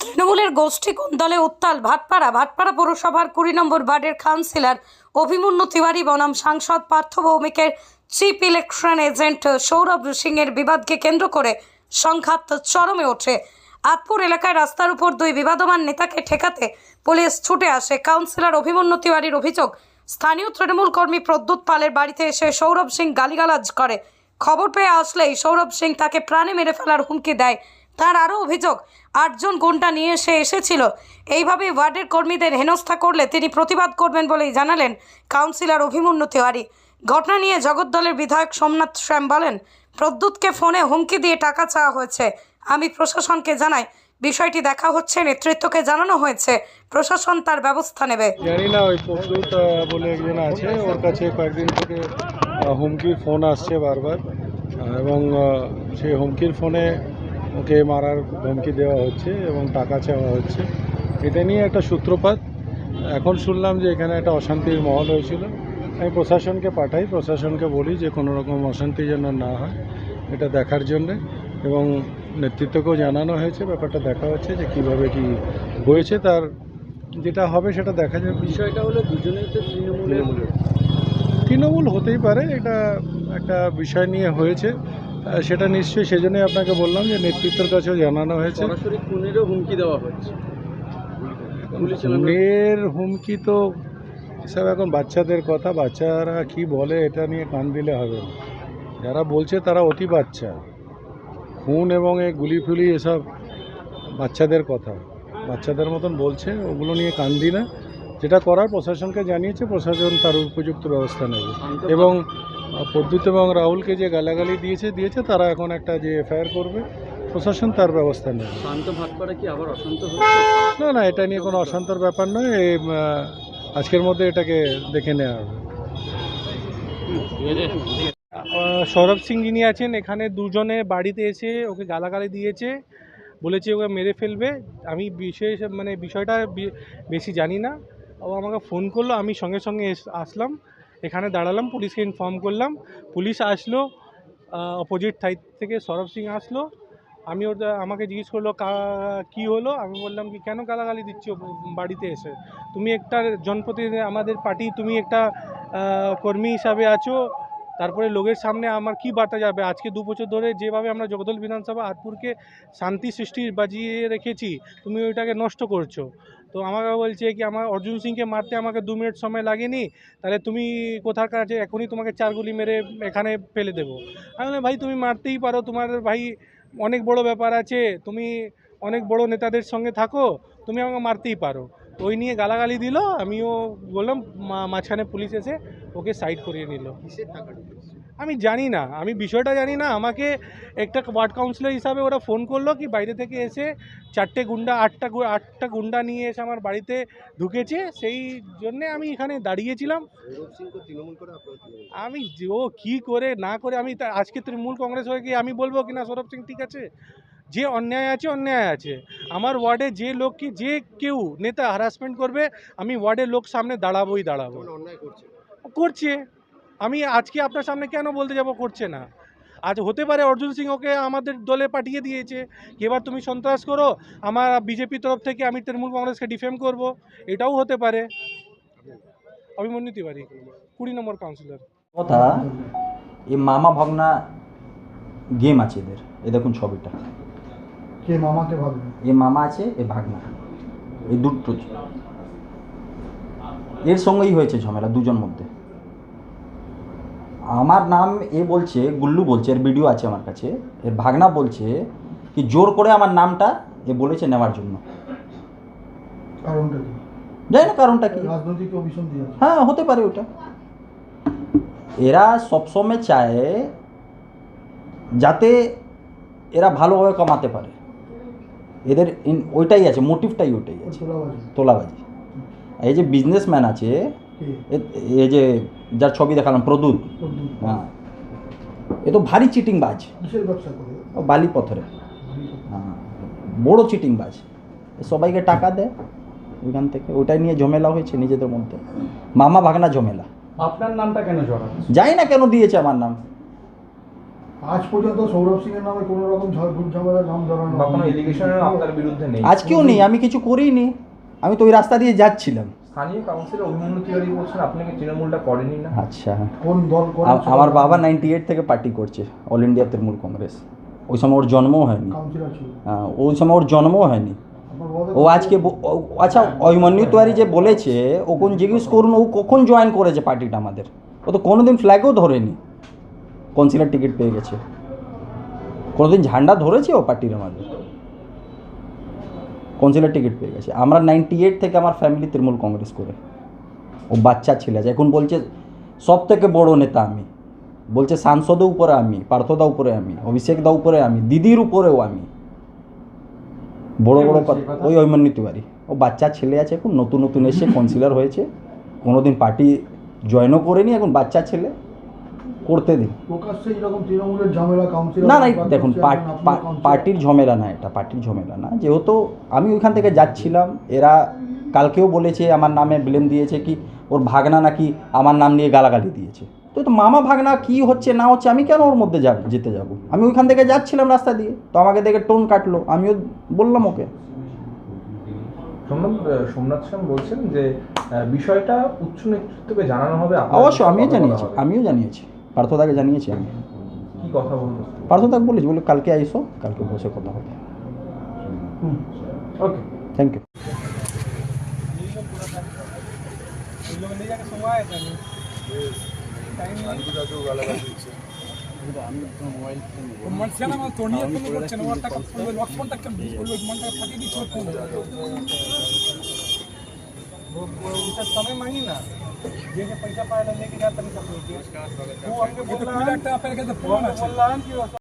তৃণমূলের গোষ্ঠী দলে উত্তাল ভাটপাড়া ভাটপাড়া পৌরসভার কুড়ি নম্বর ওয়ার্ডের কাউন্সিলর অভিমন্যু তিওয়ারি বনাম সাংসদ Partha ভৌমিকের chief election agent Sourav Singh এর বিবাদকে কেন্দ্র করে সংঘাত চরমে ওঠে। আতপুর এলাকায় রাস্তার উপর দুই বিবাদমান নেতাকে ঠেকাতে পুলিশ ছুটে আসে। কাউন্সিলর অভিমন্যু তিওয়ারির অভিযোগ, স্থানীয় তৃণমূল কর্মী প্রদ্যুৎ পালের বাড়িতে এসে সৌরভ সিং গালিগালাজ করে। খবর পেয়ে আসলেই সৌরভ সিং তাকে প্রাণে মেরে ফেলার হুমকি দেয়। তার আরও অভিযোগ, আটজন গুন্ডা নিয়ে এসে এসেছিল। এইভাবে ওয়ার্ডের কর্মীদের হেনস্থা করলে তিনি প্রতিবাদ করবেন বলেই জানালেন কাউন্সিলর অভিমন্যু তিওয়ারি। ঘটনা নিয়ে জগদ্দলের বিধায়ক সোমনাথ শ্যাম বলেন, প্রদ্যুৎকে ফোনে হুমকি দিয়ে টাকা চাওয়া হয়েছে। আমি প্রশাসনকে জানাই, বিষয়টি দেখা হচ্ছে, নেতৃত্বকে জানানো হয়েছে। প্রশাসন তার ব্যবস্থা নেবে। জানি না, ওই প্রদ্যুৎ বলে একজন আছে, ওর কাছে কয়েকদিন থেকে হুমকির ফোন আসছে বারবার। এবং সেই হুমকির ফোনে ওকে মারার ধমকি দেওয়া হচ্ছে এবং টাকা চাওয়া হচ্ছে। এটা নিয়ে একটা সূত্রপাত। এখন শুনলাম যে এখানে একটা অশান্তির মহল হয়েছিল। আমি প্রশাসনকে পাঠাই। প্রশাসনকে বলি যে কোনো রকম অশান্তি যেন না হয় এটা দেখার জন্যে এবং নেতৃত্বকেও জানানো হয়েছে। ব্যাপারটা দেখা হচ্ছে যে কীভাবে কি হয়েছে তার যেটা হবে সেটা দেখা যাবে। বিষয়টা হলো দুজনেই তো তৃণমূলের। তৃণমূল হতেই পারে। এটা একটা বিষয় নিয়ে হয়েছে। সেটা নিশ্চয়ই সেজন্যই আপনাকে বললাম যে নেতৃত্বের কাছেও জানানো হয়েছে। হুমকি দেওয়া হয়েছে। খুনের হুমকি তো সব এখন বাচ্চাদের কথা বাচ্চারা কি বলে এটা নিয়ে কান দিলে হবে না। যারা বলছে তারা অতি বাচ্চা। খুন এবং এই গুলি ফুলি এসব বাচ্চাদের কথা। বাচ্চাদের মতন বলছে ওগুলো নিয়ে কান দিই না যেটা করার প্রশাসনকে জানিয়েছে প্রশাসন তার উপযুক্ত ব্যবস্থা নেবে। এবং আহ, প্রদ্যুৎ এবং রাহুলকে যে গালাগালি দিয়েছে দিয়েছে তারা এখন একটা যে এফআইআর করবে প্রশাসন তার ব্যবস্থা নেবে। শান্ত ভাটপাড়া কি আবার অশান্ত হচ্ছে? না না এটা নিয়ে কোনো অশান্তর ব্যাপার নয় এই, আজকের মধ্যে এটাকে দেখে নেওয়া হবে। সৌরভ সিং যিনি আছেন এখানে দুজনে বাড়িতে এসে ওকে গালাগালি দিয়েছে বলেছে ওকে মেরে ফেলবে। আমি বিশেষ মানে বিষয়টা বেশি জানি না। ও আমাকে ফোন করল আমি সঙ্গে সঙ্গে আসলাম। এখানে দাঁড়ালাম, পুলিশকে ইনফর্ম করলাম। পুলিশ আসলো অপোজিট সাইড থেকে সৌরভ সিং আসলো। আমি ওর, আমাকে জিজ্ঞেস করল, কা, কী হলো? আমি বললাম কি, কেন গালাগালি দিচ্ছ বাড়িতে এসে? তুমি একটা জনপ্রতিনিধি আমাদের পার্টি, তুমি একটা কর্মী হিসাবে আছো। তারপরে লোকের সামনে আমার কি বার্তা যাবে? আজকে দু বছর ধরে যেভাবে আমরা জগদল বিধানসভা আটপুরকে শান্তি সৃষ্টি বাজিয়ে রেখেছি, তুমি ওইটাকে নষ্ট করছ। তো আমাকে বলছে কি, আমার অর্জুন সিংকে মারতে আমাকে দু মিনিট সময় লাগেনি, তাহলে তুমি কোথার কাছে এখনই তোমাকে চার গুলি মেরে এখানে ফেলে দেবো। আমি বললাম, ভাই, তুমি মারতেই পারো, তোমার ভাই অনেক বড় ব্যাপার আছে, তুমি অনেক বড় নেতাদের সঙ্গে থাকো, তুমি আমাকে মারতেই পারো। ওই নিয়ে গালাগালি দিল, আমিও বললাম মাঝখানে পুলিশ এসে ওকে সাইড করিয়ে নিল। আমি জানি না আমি বিষয়টা জানি না। আমাকে একটা ওয়ার্ড কাউন্সিলর হিসাবে ওরা ফোন করল কি বাইরে থেকে এসে চারটে গুন্ডা আটটা আটটা গুন্ডা নিয়ে এসে আমার বাড়িতে ঢুকেছে। সেই জন্যে আমি এখানে দাঁড়িয়েছিলাম। আমি ও কি করে না করে আমি আজকে তৃণমূল কংগ্রেস হয়ে গিয়ে আমি বলব কি না সৌরভ সিং ঠিক আছে? যে অন্যায় আছে অন্যায় আছে। আমার ওয়ার্ডে যে লোককে যে কেউ নেতা হ্যারাসমেন্ট করবে আমি ওয়ার্ডের লোক সামনে দাঁড়াবোই দাঁড়াবো। করছে। আমি আজকে আপনার সামনে কেন বলতে যাব করছে না? আজ হতে পারে অর্জুন সিং ওকে আমাদের দলে পাঠিয়ে দিয়েছে। কি এবার তুমি সন্ত্রাস করো আমার বিজেপি তরফ থেকে আমি তৃণমূল কংগ্রেসকে ডিফেম করব। এটাও হতে পারে। অভিমন্যু তিওয়ারি কুড়ি নম্বর কাউন্সিলর কথা এই মামা ভাগনা গেম আছে এদের। এ দেখুন ছবিটা। কে মামাকে ভাববে এ মামা আছে এ ভাগনা। এই দুটো এর সঙ্গেই হয়েছে ঝামেলা দুজন মধ্যে। আমার নাম এ বলছে গুল্লু বলছে এর ভিডিও আছে আমার কাছে। এর ভাগনা বলছে কি জোর করে আমার নামটা এ বলেছে নেওয়ার জন্য। কারণটা কি? জানি না কারণটা কি। রাজনৈতিক অভিসন্ধি হ্যাঁ হতে পারে ওটা। এরা সবসময় চায় যাতে এরা ভালোভাবে কমাতে পারে। এদের ওইটাই আছে মোটিভটাই ওইটাই আছে। তোলাবাজি। এই যে বিজনেসম্যান আছে এ- এই যে যার ছবি দেখালাম প্রদুত হ্যাঁ। এ তো ভারী চিটিং বাজ বালি পথরে। হ্যাঁ বড় চিটিং বাজ সবাইকে টাকা দেয় ওইখান থেকে। ওইটাই নিয়ে ঝমেলা হয়েছে নিজেদের মধ্যে। মামা ভাগনা ঝমেলা। আপনার নামটা কেন জড়া জানি না কেন দিয়েছে আমার নাম। আজ পর্যন্ত সৌরভ সিং এর নামে কোনো রকম ঝড় ঝামেলার নাম ধরানো কোনো আপনার বিরুদ্ধে নেই। আজকেও নেই আমি কিছু করিনি। আমি তো ওই রাস্তা দিয়ে যাচ্ছিলাম। স্থানীয় কাউন্সিলর অভিমন্যু তিওয়ারি বলছেন আপনাকে তৃণমূলটা করেনি না? আচ্ছা। কোন দল আমার বাবা নাইনটি এইট থেকে পার্টি করছে অল ইন্ডিয়া তৃণমূল কংগ্রেস। ওই সময় ওর জন্মও হয়নি। আহ, ওই সময় ওর জন্মও হয়নি। ও আজকে ব- ও- আচ্ছা অভিমন্যু তিওয়ারি যে বলেছে ও কোন জিজ্ঞেস করুন ও কখন জয়েন করেছে পার্টিটা আমাদের? ও তো কোনোদিন ফ্ল্যাগও ধরেনি। কাউন্সিলর টিকিট পেয়ে গেছে। কোনোদিন ঝান্ডা ধরেছে ও পার্টির আমাদের? কাউন্সিলর টিকিট পেয়ে গেছে? আমরা নাইনটি এইট থেকে আমার ফ্যামিলি তৃণমূল কংগ্রেস করে। ও বাচ্চা ছেলে আছে। এখন বলছে সব থেকে বড় নেতা আমি। বলছে সাংসদের উপরে আমি পার্থদা উপরে আমি অভিষেক দা উপরে আমি দিদির উপরেও আমি। বড় বড় কথা। ওই অভিমন্যু তিওয়ারি। ও বাচ্চা ছেলে আছে এখন নতুন নতুন এসে কাউন্সিলর হয়েছে। কোনোদিন পার্টি জয়েনও করেনি এখন বাচ্চা ছেলে। করতে দিন না না দেখুন পার্টির ঝমেলা না এটা পার্টির ঝমেলা না। যেহেতু আমি ওইখান থেকে যাচ্ছিলাম এরা কালকেও বলেছে আমার নামে ব্লেম দিয়েছে কি ওর ভাগনা নাকি আমার নাম নিয়ে গালাগালি দিয়েছে। তো তো মামা ভাগনা কি হচ্ছে না হচ্ছে আমি কেন ওর মধ্যে যাব যেতে যাব? আমি ওইখান থেকে যাচ্ছিলাম রাস্তা দিয়ে তো আমাকে দেখে টোন কাটলো আমিও বললাম ওকে। সোমনাথ সেন বলছেন যে বিষয়টা উচ্চ নেতৃত্বকে জানানো হবে আপনাদের অবশ্য আমিও জানিয়েছি আমিও জানিয়েছি। পার্থদাকে জানিয়েছি আমি। কি কথা বলব পার্থদাকে বলেছি বলে কালকে আইসো কালকে বসে কথা হবে। ওকে। থ্যাংক ইউ নিয়ে ফোন ये पैसा पाया लेके जाता नहीं सब बोल फ़ोन है